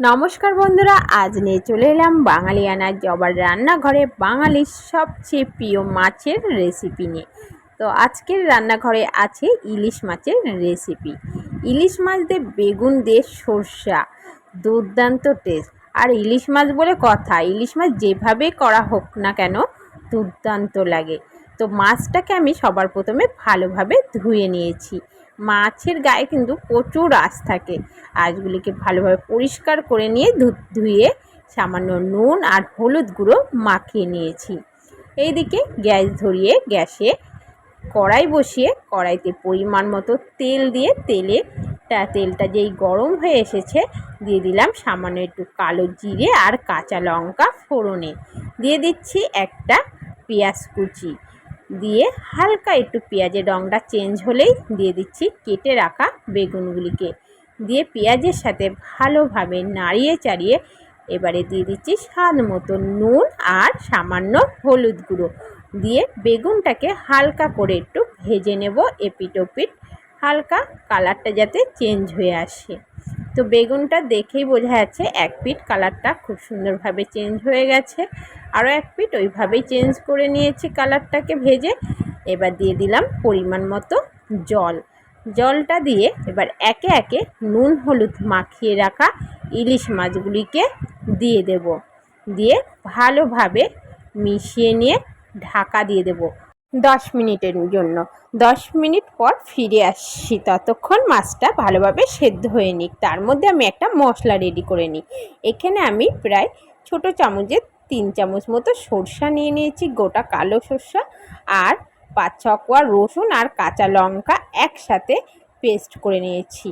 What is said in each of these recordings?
নমস্কার বন্ধুরা, আজ নিয়ে চলে এলাম বাঙালিয়ানার জবার রান্নাঘরে বাঙালির সবচেয়ে প্রিয় মাছের রেসিপি নিয়ে। তো আজকের রান্নাঘরে আছে ইলিশ মাছের রেসিপি ইলিশ মাছ দিয়ে বেগুন দিয়ে সর্ষা, দুর্দান্ত টেস্ট আর ইলিশ মাছ বলে কথা, ইলিশ মাছ যেভাবে করা হোক না কেন দুর্দান্ত লাগে। তো মাছটাকে আমি সবার প্রথমে ভালোভাবে ধুয়ে নিয়েছি। মাছের গায়ে কিন্তু প্রচুর আঁশ থাকে। আঁশগুলিকে ভালোভাবে পরিষ্কার করে নিয়ে ধুয়ে সামান্য নুন আর হলুদ গুঁড়ো মাখিয়ে নিয়েছি। এইদিকে গ্যাস ধরিয়ে গ্যাসে কড়াই বসিয়ে কড়াইতে পরিমাণ মতো তেল দিয়ে তেলে তা তেলটা যেই গরম হয়ে এসেছে দিয়ে দিলাম সামান্য একটু কালো জিরে আর কাঁচা লঙ্কা ফোড়নে। দিয়ে দিচ্ছি একটা পেঁয়াজ কুচি। দিয়ে হালকা একটু পেঁয়াজের রঙটা চেঞ্জ হলেই দিয়ে দিচ্ছি কেটে রাখা বেগুনগুলিকে। দিয়ে পেঁয়াজের সাথে ভালোভাবে নাড়িয়ে চাড়িয়ে এবারে দিয়ে দিচ্ছি স্বাদ মতো নুন আর সামান্য হলুদ গুঁড়ো। দিয়ে বেগুনটাকে হালকা করে একটু ভেজে নেব এপিট ওপিট হালকা কালারটা যাতে চেঞ্জ হয়ে আসে। তো বেগুনটা দেখেই বোঝা যাচ্ছে এক পিট কালারটা খুব সুন্দরভাবে চেঞ্জ হয়ে গেছে। আরও এক পিট ওইভাবেই চেঞ্জ করে নিয়েছি কালারটাকে ভেজে। এবার দিয়ে দিলাম পরিমাণ মতো জল। জলটা দিয়ে এবার একে একে নুন, হলুদ মাখিয়ে রাখা ইলিশ মাছগুলিকে দিয়ে দেব। দিয়ে ভালোভাবে মিশিয়ে নিয়ে ঢাকা দিয়ে দেব দশ মিনিটের জন্য। দশ মিনিট পর ফিরে আসছি। ততক্ষণ মাছটা ভালোভাবে সেদ্ধ হয়ে নিক। তার মধ্যে আমি একটা মশলা রেডি করে নিই। এখানে আমি প্রায় ছোট চামচের তিন চামচ মতো সরষা নিয়ে নিয়েছি, গোটা কালো সরষা আর পাঁচ ছকোয়া রসুন আর কাঁচা লঙ্কা একসাথে পেস্ট করে নিয়েছি।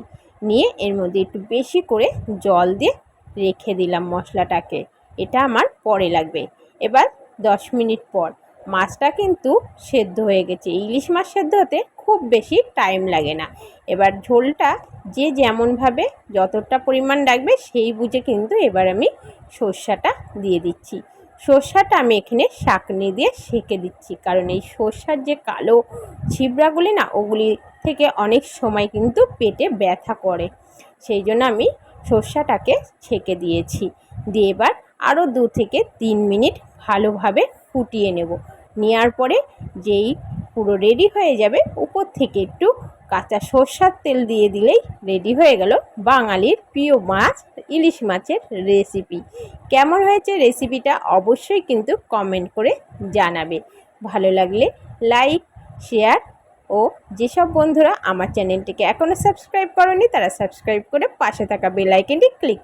নিয়ে এর মধ্যে একটু বেশি করে জল দিয়ে রেখে দিলাম মশলাটাকে। এটা আমার পরে লাগবে। এবার দশ মিনিট পর মাছটা কিন্তু সেদ্ধ হয়ে গেছে। ইলিশ মাছ সেদ্ধ হতে খুব বেশি টাইম লাগে না। এবার ঝোলটা যে যেমনভাবে যতটা পরিমাণ রাখবে সেই বুঝে কিন্তু এবার আমি সর্ষাটা দিয়ে দিচ্ছি। সর্ষাটা আমি এখানে শাকনি দিয়ে সেঁকে দিচ্ছি। কারণ এই সর্ষার যে কালো ছিবড়াগুলি না, ওগুলি থেকে অনেক সময় কিন্তু পেটে ব্যথা করে। সেই জন্য আমি সর্ষাটাকে ছেঁকে দিয়েছি। দিয়ে এবার আরও দু থেকে তিন মিনিট ভালোভাবে ফুটিয়ে নেব। নেওয়ার পরে যেই পুরো রেডি হয়ে যাবে, উপর থেকে একটু কাঁচা সর্ষার তেল দিয়ে দিলেই রেডি হয়ে গেল বাঙালির প্রিয় মাছ, ইলিশ মাছের রেসিপি কেমন হয়েছে রেসিপিটা অবশ্যই কিন্তু কমেন্ট করে জানাবে। ভালো লাগলে লাইক শেয়ার ও যেসব বন্ধুরা আমার চ্যানেলটিকে এখনও সাবস্ক্রাইব করেনি, তারা সাবস্ক্রাইব করে পাশে থাকা বেল ক্লিক